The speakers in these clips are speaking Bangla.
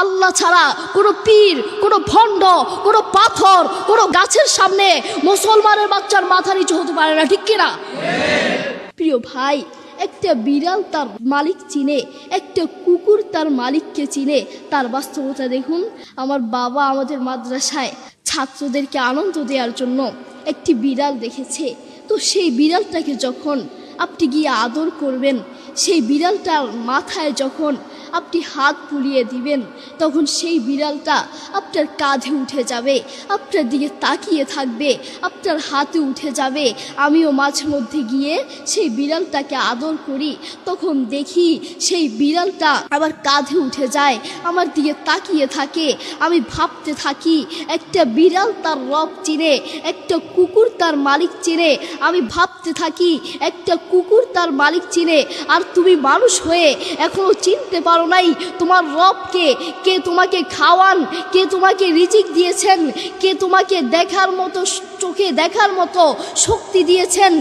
আল্লাহ ছাড়া কোনো পীর, কোনো ভণ্ড, কোনো পাথর, কোনো গাছের সামনে মুসলমানের বাচ্চার মাথা নিচু হতে পারে না, ঠিক কিনা প্রিয় ভাই, একটা বিড়াল তার মালিক চিনে, একটা কুকুর তার মালিককে চিনে, তার বাস্তবতা দেখুন। আমার বাবা আমাদের মাদ্রাসায় ছাত্রদেরকে আনন্দ দেওয়ার জন্য একটি বিড়াল দেখেছে। তো সেই বিড়ালটাকে যখন আপনি গিয়ে আদর করবেন সেই বিড়ালটার মাথায় যখন আপনি হাত বুলিয়ে দিবেন, তখন সেই বিড়ালটা আপনার কাঁধে উঠে যাবে, আপনার দিকে তাকিয়ে থাকবে, আপনার হাতে উঠে যাবে। আমিও মাঝে মধ্যে গিয়ে সেই বিড়ালটাকে আদর করি, তখন দেখি সেই বিড়ালটা আবার কাঁধে উঠে যায়, আমার দিকে তাকিয়ে থাকে। আমি ভাবতে থাকি, একটা বিড়াল তার রব চিনে, একটা কুকুর তার মালিক চিনে। আমি ভাবতে থাকি, একটা কুকুর তার মালিক চিনে, আর তুমি মানুষ হয়ে এখনও চিনতে পারো নাই তোমার রবকে, কে তোমাকে খাওয়ান, কে তোমাকে রিজিক দিয়েছেন, কে তোমাকে দেখার মতো চোখে দেখার মতো শক্তি দিয়েছেন।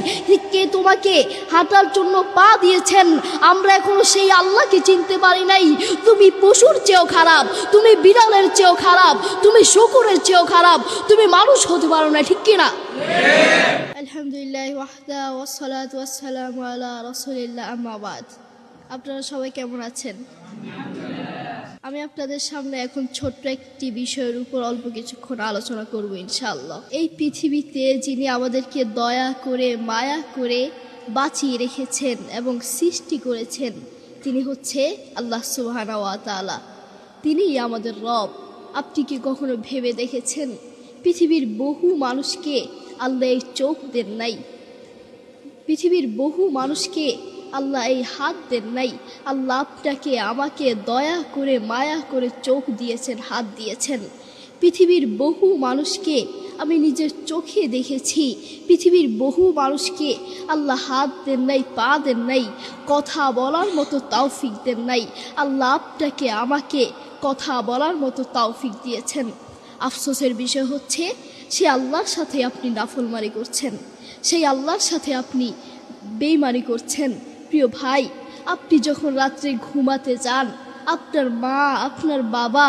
কে তোমাকে হাঁটার জন্য পা দিয়েছেন? আমরা এখনও সেই আল্লাহকে চিনতে পারি নাই। তুমি পশুর চেয়েও খারাপ, তুমি বিড়ালের চেয়েও খারাপ, তুমি শুকুরের চেয়েও খারাপ, তুমি মানুষ হতে পারো না ঠিক কিনা? আলহামদুলিল্লাহ, ওয়াহদা ওয়াসসালাত ওয়াসসালামু আলা রাসূলিল্লাহ, আম্মা বাদ। আপনারা সবাই কেমন আছেন? আমি আপনাদের সামনে এখন ছোট্ট একটি বিষয়ের উপর অল্প কিছুক্ষণ আলোচনা করব ইনশাআল্লাহ। এই পৃথিবীতে যিনি আমাদেরকে দয়া করে, মায়া করে বাঁচিয়ে রেখেছেন এবং সৃষ্টি করেছেন, তিনি হচ্ছে আল্লাহ সুবহানা ওয়া তাআলা। তিনিই আমাদের রব। আপনি কি কখনো ভেবে দেখেছেন পৃথিবীর বহু মানুষকে আল্লাহ এই চোখ দেন নাই? পৃথিবীর বহু মানুষকে আল্লাহ এই হাত দেন নাই। আল্লাহ আপনাকে, আমাকে দয়া করে, মায়া করে চোখ দিয়েছেন, হাত দিয়েছেন। পৃথিবীর বহু মানুষকে আমি নিজের চোখে দেখেছি। পৃথিবীর বহু মানুষকে আল্লাহ হাত দেন নাই, পা দেন নাই, কথা বলার মতো তাওফিক দেন নাই। আল্লাহ আপনাকে, আমাকে কথা বলার মতো তাওফিক দিয়েছেন। আফসোসের বিষয় হচ্ছে, সে আল্লাহর সাথে আপনি নাফলমারি করছেন। সেই আল্লাহর সাথে আপনি বেইমানি করছেন। প্রিয় ভাই, আপনি যখন রাত্রে ঘুমাতে যান, আপনার মা, আপনার বাবা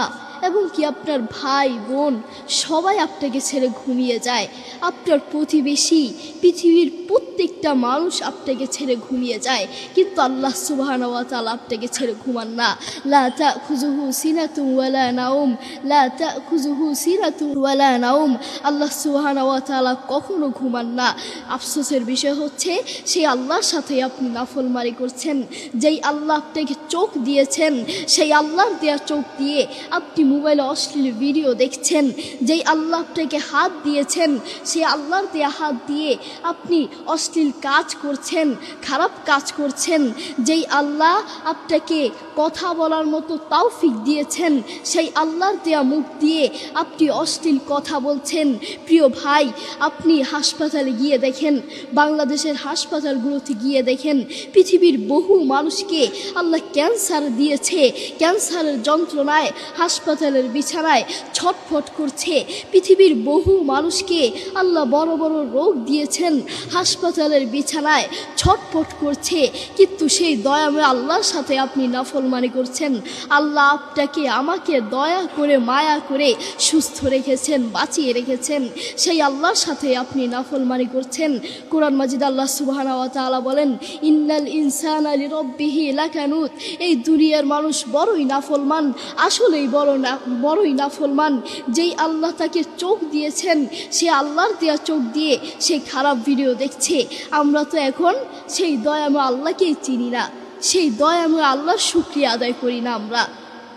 এবং কি আপনার ভাই, বোন সবাই আপনাকে ছেড়ে ঘুমিয়ে যায়। আপনার প্রতিবেশী পৃথিবীর প্রত্যেকটা মানুষ আপনাকে ছেড়ে ঘুমিয়ে যায়, কিন্তু আল্লাহ সুবাহানওয়া তালা আপনাকে ছেড়ে ঘুমান না। লা খুজুহু সিনাতু ওয়ালা নাউম লা তা খুজুহু সিনাতু ওয়ালা নাউম আল্লাহ সুবাহানওয়া তালা কখনো ঘুমান না। আফসোসের বিষয় হচ্ছে, সেই আল্লাহর সাথে আপনি নাফলমারি করছেন। যেই আল্লাহ আপনাকে চোখ দিয়েছেন, সেই আল্লাহর দেওয়া চোখ দিয়ে আপনি মোবাইলে অশ্লীল ভিডিও দেখছেন। যেই আল্লাহ আপনাকে হাত দিয়েছেন সেই আল্লাহর দেওয়া হাত দিয়ে আপনি অশ্লীল কাজ করছেন, খারাপ কাজ করছেন, যেই আল্লাহ আপনাকে কথা বলার মতো তাওফিক দিয়েছেন, সেই আল্লাহর দেয়া মুখ দিয়ে আপনি অশ্লীল কথা বলছেন। প্রিয় ভাই, আপনি হাসপাতালে গিয়ে দেখেন, বাংলাদেশের হাসপাতালগুলোতে গিয়ে দেখেন, পৃথিবীর বহু মানুষকে আল্লাহ ক্যান্সার দিয়েছে, ক্যান্সারের যন্ত্রণায়, হাসপাতালের বিছানায় ছটফট করছে। পৃথিবীর বহু মানুষকে আল্লাহ বড় বড় রোগ দিয়েছেন হাসপাতালের বিছানায় ছটফট করছে, কিন্তু সেই দয়াময় আল্লাহর সাথে আপনি নাফলমানি করছেন। আল্লাহ আপনাকে আমাকে দয়া করে, মায়া করে সুস্থ রেখেছেন, বাঁচিয়ে রেখেছেন। সেই আল্লাহর সাথে আপনি নাফলমানি করছেন। কোরআন মাজিদ আল্লাহ সুবহানা বলেন, ইন্নাল ইনসান আলী রব্বিহি লাকানুত। এই দুনিয়ার মানুষ বড়ই নাফলমান আসলেই বড় না, বড়ই নাফলমান যেই আল্লাহ তাকে চোখ দিয়েছেন, সে আল্লাহর দেওয়া চোখ দিয়ে সে খারাপ ভিডিও দেখছে। আমরা তো এখন সেই দয়াময় আল্লাহকেই চিনি না। সেই দয়াময় আল্লাহর শুক্রিয়া আদায় করি না আমরা।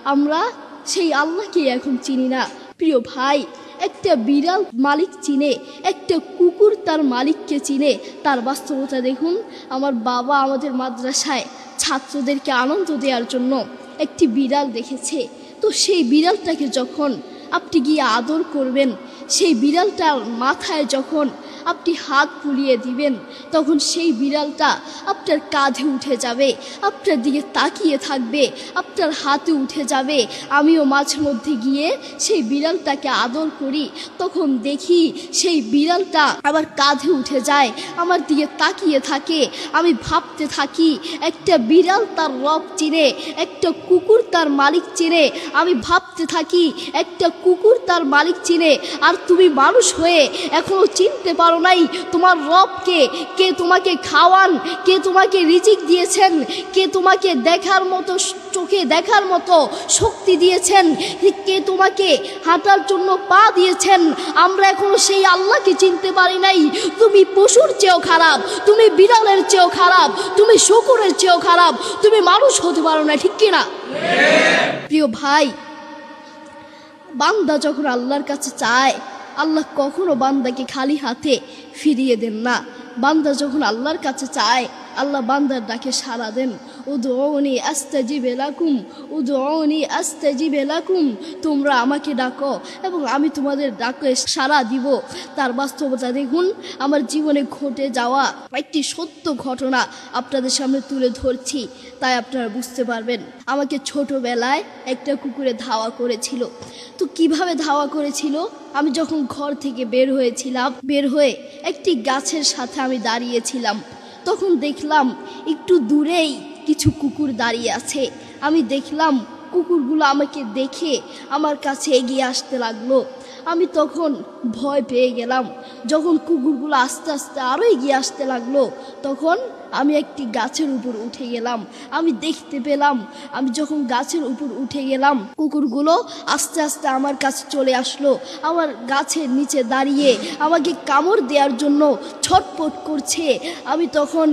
আমরা সেই আল্লাহকে এখন চিনি না। প্রিয় ভাই, একটা বিড়াল মালিক চিনে, একটা কুকুর তার মালিককে চিনে। তার বাস্তবতা দেখুন, আমার বাবা আমাদের মাদ্রাসায় ছাত্রদেরকে আনন্দ দেওয়ার জন্য একটি বিড়াল দেখেছে। তো সেই বিড়ালটাকে যখন আপনি গিয়ে আদর করবেন, সেই বিড়ালটার মাথায় যখন আপনি হাত বুলিয়ে দিবেন, তখন সেই বিড়ালটা আপনার কাঁধে উঠে যাবে, আপনার দিকে তাকিয়ে থাকবে, আপনার হাতে উঠে যাবে। আমিও মাঝে মধ্যে গিয়ে সেই বিড়ালটাকে আদর করি, তখন দেখি সেই বিড়ালটা আবার কাঁধে উঠে যায়, আমার দিকে তাকিয়ে থাকে। আমি ভাবতে থাকি, একটা বিড়াল তার রব চিনে, একটা কুকুর তার মালিক চিনে। আমি ভাবতে থাকি, একটা কুকুর তার মালিক চিনে, আর তুমি মানুষ হয়ে এখনও চিনতে পারো নাই। তোমার রবকে কে তোমাকে খাওয়ান কে তোমাকে রিজিক দিয়েছেন কে তোমাকে দেখার মতো চোখে দেখার মতো শক্তি দিয়েছেন কে তোমাকে হাঁটার জন্য পা দিয়েছেন আমরা এখনও সেই আল্লাহকে চিনতে পারি নাই। তুমি পশুর চেয়েও খারাপ তুমি বিড়ালের চেয়েও খারাপ তুমি শকুরের চেয়েও খারাপ তুমি মানুষ হতে পারো না ঠিক কিনা? প্রিয় ভাই বান্দা যখন আল্লাহর কাছে চায় আল্লাহ কখনো বান্দাকে খালি হাতে ফিরিয়ে দেন না। বান্দা যখন আল্লাহর কাছে চায়, আল্লাহ বান্দার ডাকে সাড়া দেন উদৌনি আস্তাজি বেলাকুম উদৌনি আস্তাজি বেলাকুম তোমরা আমাকে ডাকো এবং আমি তোমাদের ডাকে সাড়া দিব। তার বাস্তবতা দেখুন, আমার জীবনে ঘটে যাওয়া একটি সত্য ঘটনা আপনাদের সামনে তুলে ধরছি, তাই আপনারা বুঝতে পারবেন। আমাকে ছোটবেলায় একটা কুকুরে ধাওয়া করেছিল। তো কীভাবে ধাওয়া করেছিল? আমি যখন ঘর থেকে বের হয়েছিলাম, বের হয়ে একটি গাছের সাথে আমি দাঁড়িয়েছিলাম। তখন দেখলাম একটু দূরেই কিছু কুকুর দাঁড়িয়ে আছে। আমি দেখলাম কুকুরগুলো আমাকে দেখে আমার কাছে এগিয়ে আসতে লাগল। আমি তখন ভয় পেয়ে গেলাম। যখন কুকুরগুলো আস্তে আস্তে আরও এগিয়ে আসতে লাগল, তখন আমি একটি গাছের উপর উঠে গেলাম। আমি দেখতে পেলাম, আমি যখন গাছের উপর উঠে গেলাম, কুকুরগুলো আস্তে আস্তে আমার কাছে চলে আসলো। আমার গাছের নিচে দাঁড়িয়ে আমাকে কামড় দেওয়ার জন্য ছটপট করছে। আমি তখন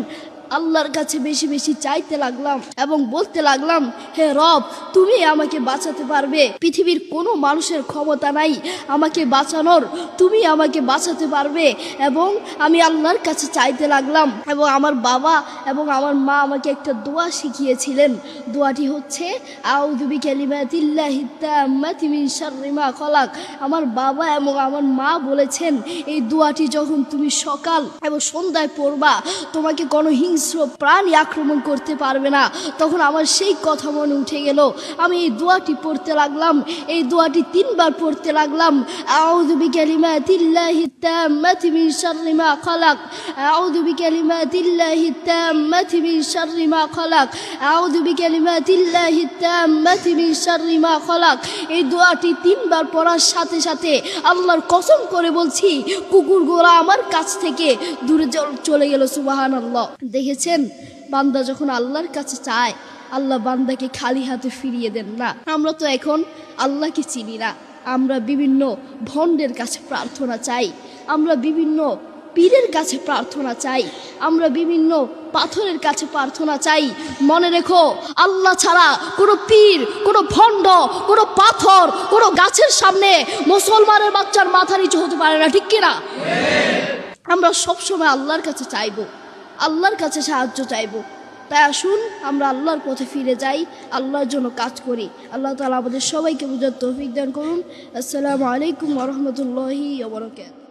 আল্লাহর কাছে বেশি বেশি চাইতে লাগলাম এবং বলতে লাগলাম, হে রব, তুমি আমাকে বাঁচাতে পারবে। পৃথিবীর কোনো মানুষের ক্ষমতা নাই। আমাকে বাঁচানোর, তুমি আমাকে বাঁচাতে পারবে। এবং আমি আল্লাহর কাছে চাইতে লাগলাম এবং আমার বাবা এবং আমার মা আমাকে একটা দোয়া শিখিয়েছিলেন। দোয়াটি হচ্ছে আউদুবি কালিমাতিল্লাহি তাম্মাতি শাররি খলাক। আমার বাবা এবং আমার মা বলেছেন, এই দোয়াটি যখন তুমি সকাল এবং সন্ধ্যায় পড়বা, তোমাকে কোনো হিংস্র প্রাণী আক্রমণ করতে পারবে না। তখন আমার সেই কথা মনে উঠে গেল। আমি এই দোয়াটি পড়তে লাগলাম। এই দোয়াটি তিনবার পড়তে লাগলাম। আউযু এই দোয়াটি তিনবার পড়ার সাথে সাথে আল্লাহর কসম করে বলছি কুকুরগুলো আমার কাছ থেকে দূরে চলে গেল সুবাহান আল্লাহ দেখেছেন? বান্দা যখন আল্লাহর কাছে চায়, আল্লাহ বান্দাকে খালি হাতে ফিরিয়ে দেন না। আমরা তো এখন আল্লাহকে চিনি না। আমরা বিভিন্ন ভণ্ডের কাছে প্রার্থনা চাই। আমরা বিভিন্ন পীরের কাছে প্রার্থনা চাই। আমরা বিভিন্ন পাথরের কাছে প্রার্থনা চাই। মনে রেখো, আল্লাহ ছাড়া কোনো পীর, কোনো ভণ্ড, কোনো পাথর, কোনো গাছের সামনে মুসলমানের বাচ্চার মাথা নিচু হতে পারে না, ঠিক কিনা? আমরা সবসময় আল্লাহর কাছে চাইব। আল্লাহর কাছে সাহায্য চাইব। তাই আসুন, আমরা আল্লাহর পথে ফিরে যাই, আল্লাহর জন্য কাজ করি। আল্লাহ তালা আমাদের সবাইকে বুঝার তৌফিক দান করুন। আসসালামু আলাইকুম রহমতুল্লাহি ওবরাকাত